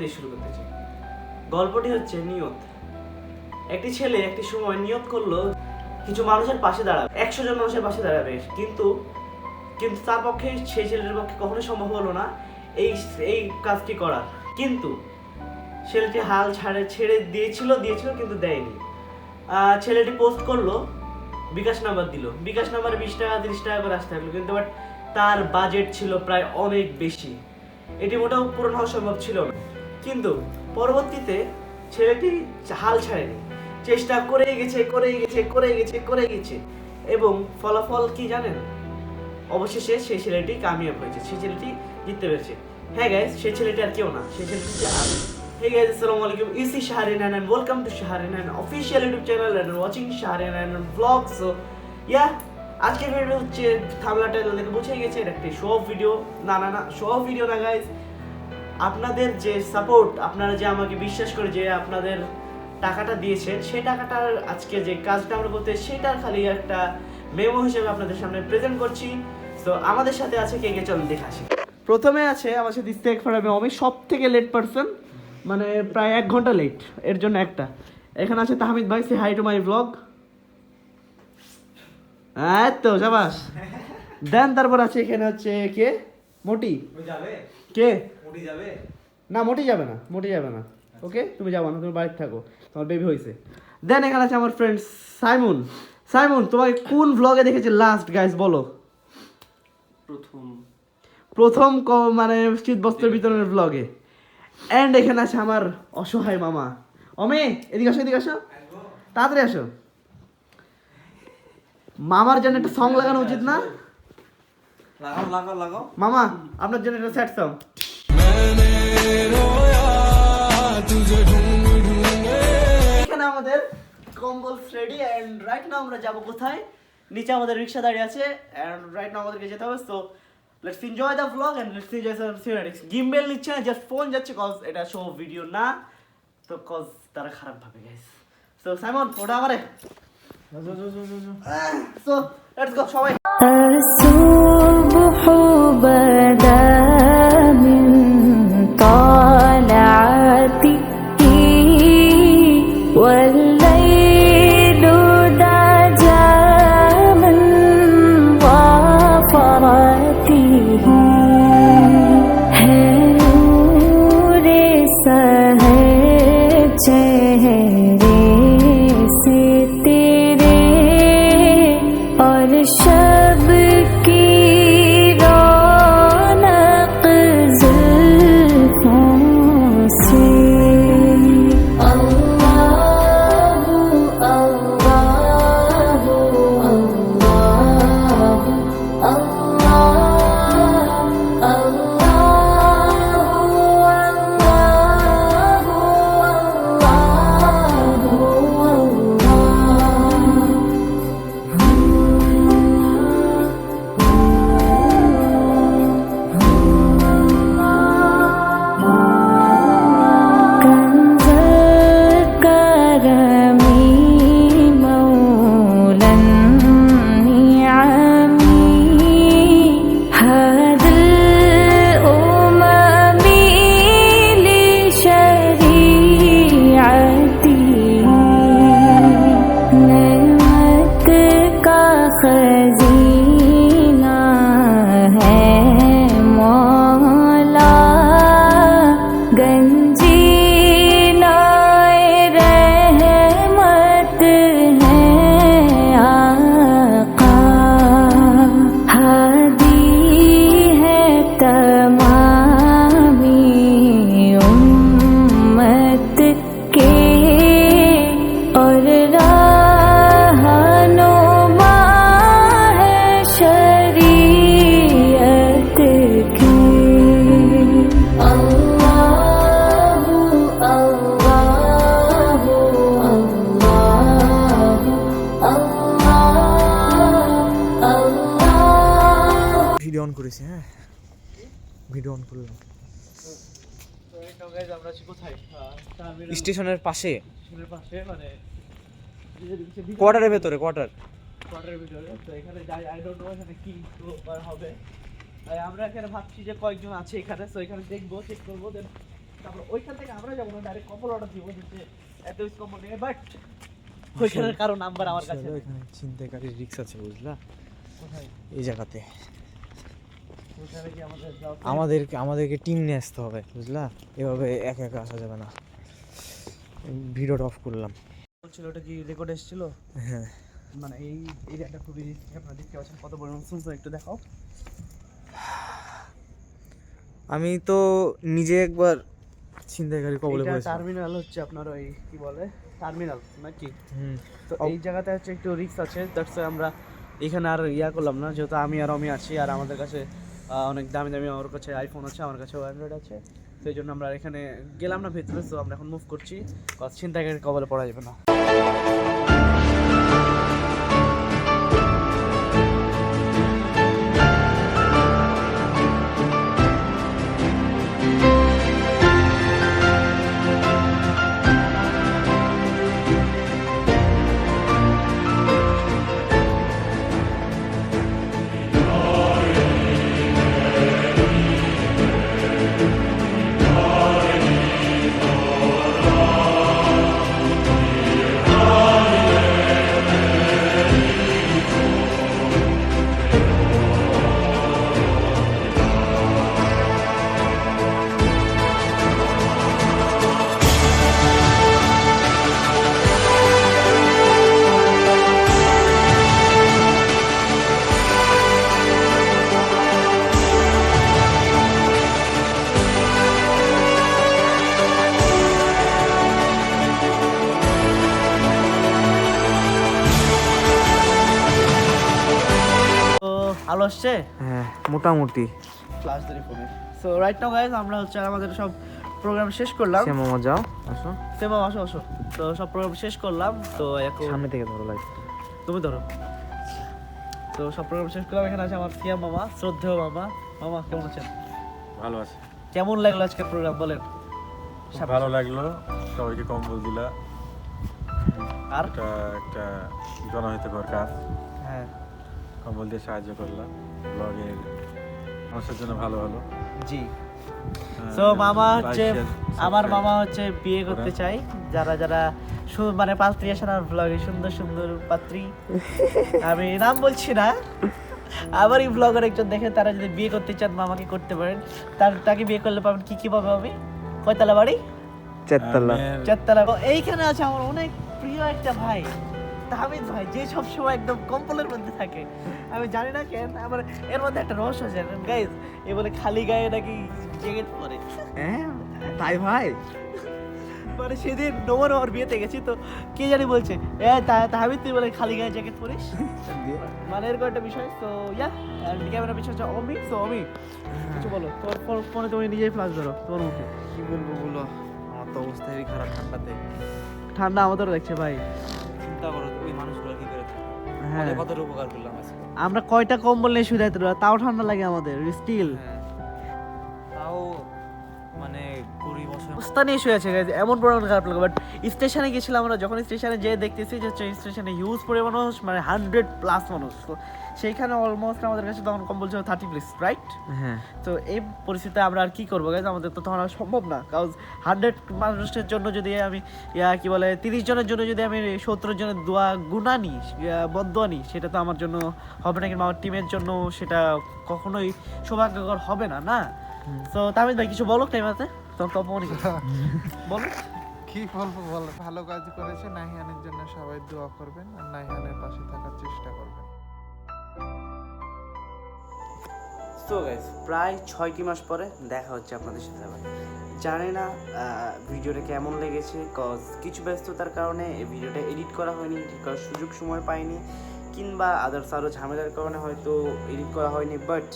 দিয়ে শুরু করতে চাই। গল্পটি হচ্ছে নিয়ত। একটি ছেলে একটি সময় নিয়ত করল, কিছু মানুষের পাশে দাঁড়াবে, একশো জন মানুষের পাশে দাঁড়াবে কিন্তু কিন্তু তার পক্ষে সেই ছেলেটির পক্ষে কখনোই সম্ভব হলো না এই এই কাজটি করার। কিন্তু ছেলেটি হাল ছাড়ে, ছেড়ে দিয়েছিল দিয়েছিল কিন্তু দেয়নি। ছেলেটি পোস্ট করল, বিকাশ নাম্বার দিল। বিকাশ নাম্বারে বিশ টাকা, তিরিশ টাকা করে আসতে থাকল কিন্তু বাট তার বাজেট ছিল প্রায় অনেক বেশি। এটি মোটেও পূরণ হওয়া সম্ভব ছিল না। কিন্তু পরবর্তীতে ছেলেটি হাল ছাড়েনি। চেষ্টা করেই গেছে করেই গেছে করেই গেছে করে গেছে। এবং ফলাফল কি জানেন? অবশেষে সেই ছেলেটি কামিয়াব হয়েছে, সেই ছেলেটি জিততে পেরেছে। হ্যাঁ গাইস সেই ছেলেটি আর কেউ না, সেই ছেলেটি আমি and welcome to Shahrin and official YouTube channel and watching Shahrin and blog so yeah আজকে ভিডিও হচ্ছে থামলা টাইটেল দেখে বুঝে গেছে, এটা একটি শো ভিডিও না না না শো ভিডিও না গাইজ আপনাদের যে সাপোর্ট আপনারা যে আমাকে বিশ্বাস করে যে আপনাদের টাকাটা দিয়েছেন, সেই টাকাটার আজকে যে কাজটা আমরা করতে সেটার খালি একটা মেমো হিসেবে আপনাদের সামনে প্রেজেন্ট করছি। তো আমাদের সাথে আছে কে কে? চলুন দেখে আসি। প্রথমে আছে আমার সাথে ইস্তেক ফারাবে আমি সব থেকে লেট পারসন মানে প্রায় এক ঘণ্টা লেট এর জন্য একটা। এখানে আছে তাহমিদ ভাই সে হাই টু মাই ব্লগ হ্যাঁ তো সাবাস। দেন তারপর আছে এখানে হচ্ছে কে? মোটি। কে? না মোটি যাবে না মোটি যাবে না। ওকে? তুমি যাব না তুমি বাড়িতে থাকো। তোমার বেবি হয়েছে। দেন এখানে আছে আমার ফ্রেন্ড সাইমন। সাইমন তোমাকে কোন ভ্লগে দেখেছে লাস্ট গাইস বলো? প্রথম। প্রথম ক- মানে শীত বস্ত্র বিতরণের ব্লগে অ্যান্ড এখানে আছে আমার অসহায় মামা। অমে এদিকে আসো এদিকে আসো। তাড়াতাড়ি আসো। মামার জন্য একটা সং লাগানো উচিত না? লাগাও লাগাও লাগাও। মামা আপনার জন্য একটা স্যাড সং এখানে আমাদের কম্বল এন্ড রাইট নাও আমরা যাব কোথায়? নিচে আমাদের রিক্সা দাঁড়িয়ে আছে এন্ড রাইট নাও আমাদেরকে যেতে হবে so let's enjoy the vlog and let's enjoy some cinematics gimbal নিচ্ছে না জাস্ট ফোন যাচ্ছে কজ এটা শো ভিডিও না তো কজ তারা খারাপ ভাবে গাইস সো সাইমন ওটা আমারে। সো লেটস গো সবাই কোথায়? স্টেশনের পাশে। স্টেশনের পাশে মানে কোয়ার্টারের ভেতরে কোয়ার্টার। কোয়ার্টারের ভিতরে। তো এখানে যাই আই ডোন্ট নো এখানে কি হবে। আমরা এখানে ভাবছি যে কয়েকজন আছে এখানে তো এখানে দেখব চেক করব দেন তারপর ওইখান থেকে আমরা যাব না ডাইরেক্ট কম্বল অর্ডার দিব যে এত কম্বল নেই। বাট ওইখানের কারও নাম্বার আমার কাছে ছিনতাইকারীর রিক্স আছে বুঝলা? এই জায়গাতে ওইখানে কি আমাদের যাওয়া উচিত? আমাদেরকে আমাদেরকে টিম নিয়ে আসতে হবে বুঝলা? এভাবে একা একা আসা যাবে না। ভিডিওটা অফ করলাম। বলছিল ওটা কি রেকর্ড এসেছিল? হ্যাঁ। মানে এই এরিয়াটা খুবই রিস্কি আপনারা দেখতে পাচ্ছেন কত বড় শুনছো একটু দেখাও। আমি তো নিজে একবার ছিনতাইকারী কবলে পড়েছি টার্মিনাল হচ্ছে আপনার ওই কি বলে? টার্মিনাল নাকি? হুম। তো এই জায়গাতে হচ্ছে একটু রিস্ক আছে দ্যাটস আমরা এখানে আর ইয়া করলাম না যেহেতু আমি আর আমি আছি আর আমাদের কাছে অনেক দামি দামি আমার কাছে আইফোন আছে, আমার কাছে অ্যান্ড্রয়েড আছে। সেই জন্য আমরা এখানে গেলাম না ভেতরে, তো আমরা এখন মুভ করছি। চিন্তা কবলে পড়া যাবে না। তো আসছে? হ্যাঁ মোটামুটি। ফ্লাশ ধরে ফোনে সো রাইট নাও গাইজ আমরা হচ্ছে আমাদের সব প্রোগ্রাম শেষ করলাম। সে মামা যাও আসো। সেমা আসো আসো। তো সব প্রোগ্রাম শেষ করলাম। তো এখন সামনে থেকে ধরো লাইট তুমি ধরো। তো সব প্রোগ্রাম শেষ করলাম। এখানে আছে আমার সিয়া মামা শ্রদ্ধেয় মামা। মামা কেমন আছেন? ভালো আছে। কেমন লাগল আজকের প্রোগ্রাম বলেন? ভালো লাগল। সবাইকে কম্বল দিলা। আর? একটা জনহিতকর কাজ। হ্যাঁ। কম্বল দিয়ে সাহায্য করলাম। ব্লগের মানুষের জন্য ভালো হলো। জি। হ্যাঁ, সো মামা হচ্ছে আমার মামা হচ্ছে বিয়ে করতে। চাই যারা যারা সু- মানে পাত্রী আসে না ব্লগে সুন্দর সুন্দর পাত্রী। আমি নাম বলছি না। আবার এই ব্লগার একজন দেখে তারা যদি বিয়ে করতে চান মামাকে করতে পারেন। তার তাকে বিয়ে করলে পাবেন কি কি পাবে আমি? কয়তলা বাড়ি? চারতলা। চারতলা। এইখানে আছে আমার অনেক প্রিয় একটা ভাই। তাহমিদ ভাই যে সব সময় একদম কম্বলের মধ্যে থাকে। আমি জানি না কেন আমার এর মধ্যে একটা রহস্য আছে। গাইজ এ বলে খালি গায়ে নাকি জ্যাকেট পরে। হ্যাঁ তাই ভাই। মানে সেদিন নোমান আমার বিয়েতে গেছি তো কে জানি বলছে এ তাহমিদ তুই বলে খালি গায়ে জ্যাকেট পরিস? মানে এরকম একটা বিষয় তো ইয়া ক্যামেরা বিষয় হচ্ছে অমি তো অমি কিছু বলো। তোর ফোন- তুমি নিজেই ফ্লাশ ধরো তোমার মুখে। কি বলব বলো? আমার তো অবস্থা হেবি খারাপ ঠান্ডাতে। ঠান্ডা আমাদেরও দেখছে ভাই। আমাদের কতটা উপকার করলাম আজকে। আমরা কয়টা কম্বল নিয়ে শুয়ে তাও ঠান্ডা লাগে আমাদের স্টিল হ্যাঁ। তাও মানে কুড়ি বছর অবস্থা নিয়ে শুয়ে আছে এমন পরিমাণ খারাপ লাগে। বাট স্টেশনে গেছিলাম আমরা যখন স্টেশনে যেয়ে দেখতেছি যে স্টেশনে হিউজ পরিমাণ মানুষ মানে হান্ড্রেড প্লাস মানুষ। সেইখানে অলমোস্ট আমাদের কাছে তখন কম্বল ছিল থার্টি প্লেস রাইট হ্যাঁ। তো এই পরিস্থিতিতে আমরা আর কি করব গাইজ আমাদের তো তখন আর সম্ভব না। কারণ হান্ড্রেড মানুষের জন্য যদি আমি ইয়া কি বলে তিরিশ জনের জন্য যদি আমি সত্তর জনের দোয়া গুণা নিই বদোয়া নিই সেটা তো আমার জন্য হবে না কিংবা আমার টিমের জন্য সেটা কখনোই সৌভাগ্যকর হবে না না? তো তামিদ ভাই কিছু বলো টাইম আছে? তখন তো বলো। কি বলব বল। ভালো কাজ করেছে নাহিয়ানের জন্য সবাই দোয়া করবেন আর নাহিয়ানের পাশে থাকার চেষ্টা করবেন। তো গাইজ প্রায় ছয় ছয়টি মাস পরে দেখা হচ্ছে আপনাদের সাথে আবার। জানি না ভিডিওটা কেমন লেগেছে কজ কিছু ব্যস্ততার কারণে এই ভিডিওটা এডিট করা হয়নি এডিট করার সুযোগ সময় পাইনি, কিংবা আদার্স আরও ঝামেলার কারণে হয়তো এডিট করা হয়নি বাট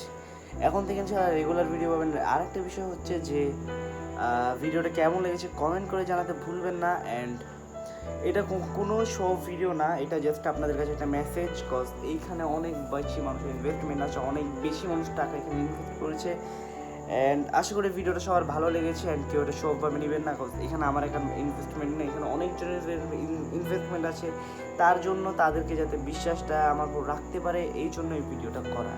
এখন থেকে ইনশাল্লাহ রেগুলার ভিডিও পাবেন। আর একটা বিষয় হচ্ছে যে ভিডিওটা কেমন লেগেছে কমেন্ট করে জানাতে ভুলবেন না অ্যান্ড এটা কোনো শো ভিডিও না, এটা জাস্ট আপনাদের কাছে একটা মেসেজ কজ এইখানে অনেক বেশি মানুষের ইনভেস্টমেন্ট আছে, অনেক বেশি মানুষ টাকা এখানে ইনভেস্ট করেছে। অ্যান্ড আশা করি ভিডিওটা সবার ভালো লেগেছে অ্যান্ড কেউ এটা শো ভাবে নেবেন না কজ এখানে আমার এখানে ইনভেস্টমেন্ট নেই, এখানে অনেকজনের ইনভেস্টমেন্ট আছে। তার জন্য তাদেরকে যাতে বিশ্বাসটা আমার উপর রাখতে পারে, এই জন্য এই ভিডিওটা করা।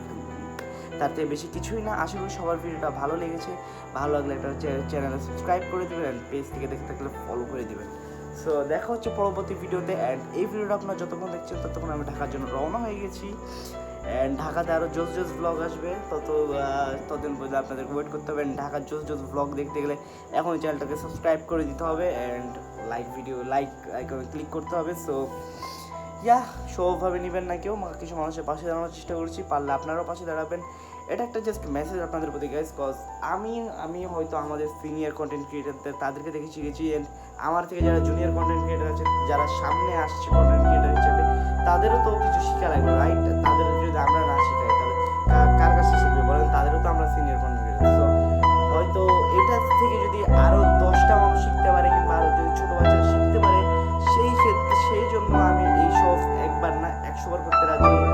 তার থেকে বেশি কিছুই না, আশা করি সবার ভিডিওটা ভালো লেগেছে। ভালো লাগলে একটা চ্যানেলে সাবস্ক্রাইব করে দেবেন পেজ থেকে দেখতে থাকলে ফলো করে দেবেন। সো দেখা হচ্ছে পরবর্তী ভিডিওতে অ্যান্ড এই ভিডিওটা আপনারা যতক্ষণ দেখছেন, ততক্ষণ আমি ঢাকার জন্য রওনা হয়ে গেছি। অ্যান্ড ঢাকাতে আরও জোস জোস ব্লগ আসবে। তত ততদিন পর্যন্ত আপনাদেরকে ওয়েট করতে হবে। ঢাকার জোস জোস ব্লগ দেখতে গেলে এখন চ্যানেলটাকে সাবস্ক্রাইব করে দিতে হবে। অ্যান্ড লাইক ভিডিও লাইক আইকনে ক্লিক করতে হবে। সো ইয়া সবভাবে নেবেন না কেউ। কিছু মানুষের পাশে দাঁড়ানোর চেষ্টা করছি। পারলে আপনারাও পাশে দাঁড়াবেন। এটা একটা জাস্ট মেসেজ আপনাদের প্রতি গাইজ কজ আমি আমি হয়তো আমাদের সিনিয়র কন্টেন্ট ক্রিয়েটারদের তাদেরকে দেখে শিখেছি অ্যান্ড আমার থেকে যারা জুনিয়র কন্টেন্ট ক্রিয়েটার আছে, যারা সামনে আসছে কন্টেন্ট ক্রিয়েটার হিসেবে, তাদেরও তো কিছু শিক্ষা লাগবে রাইট তাদের যদি আমরা না শিখাই, তাহলে কার কাছে শিখবে? বলেন, তাদেরও তো আমরা সিনিয়র কন্টেন্ট ক্রিয়েটার সো হয়তো এটা থেকে যদি আরও দশটা মানুষ শিখতে পারে কিংবা আরও যদি ছোটো বাচ্চারা শিখতে পারে, সেই ক্ষেত্রে, সেই জন্য আমি এই সব একবার না একশোবার করতে রাজি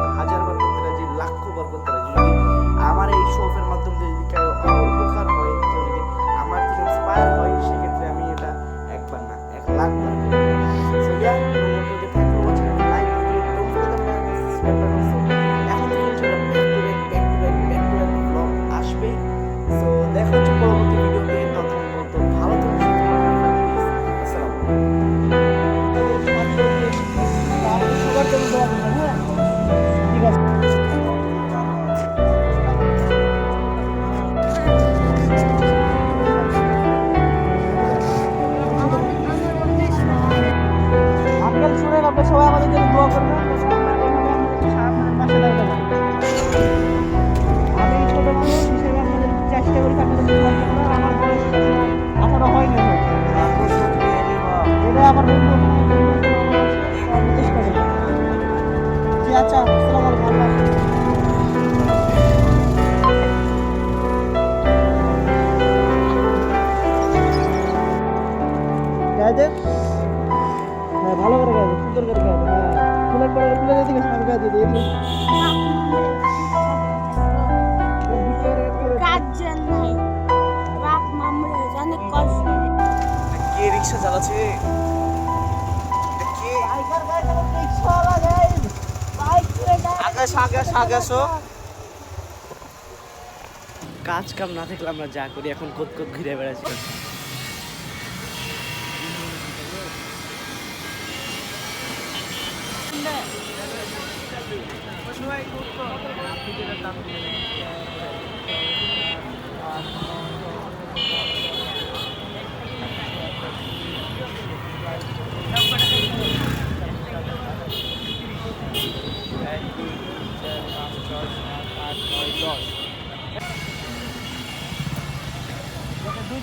এটা আমার বন্ধু। আমি জি আচ্ছা আসসালামু আলাইকুম গায়ে দে হ্যাঁ ভালো করে গায়ে দে সুন্দর করে গায়ে দে হ্যাঁ ফুলের পরে ফুলের এদিকে সামনে গায়ে দিয়ে দে এদিকে রাজ্যের নাই রাত মামলে জানে কষ্ট কে রিক্সা চালাচ্ছে? কাজ কাম না থাকলে আমরা যা করি এখন কোত কোত ঘুরে বেড়াচ্ছি।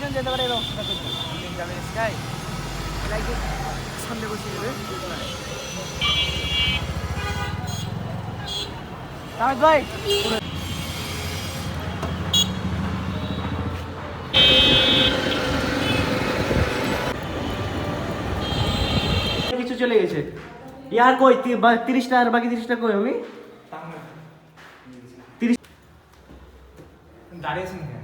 দুইজন যেতে পারে এই ব্যবস্থা করতে দুইজন যাবে স্কাই সামনে বসে দেবে তাহলে ভাই কিছু চলে গেছে। ইয়ার কই? তিরিশটা আর বাকি তিরিশটা কই আমি? দাঁড়িয়েছেন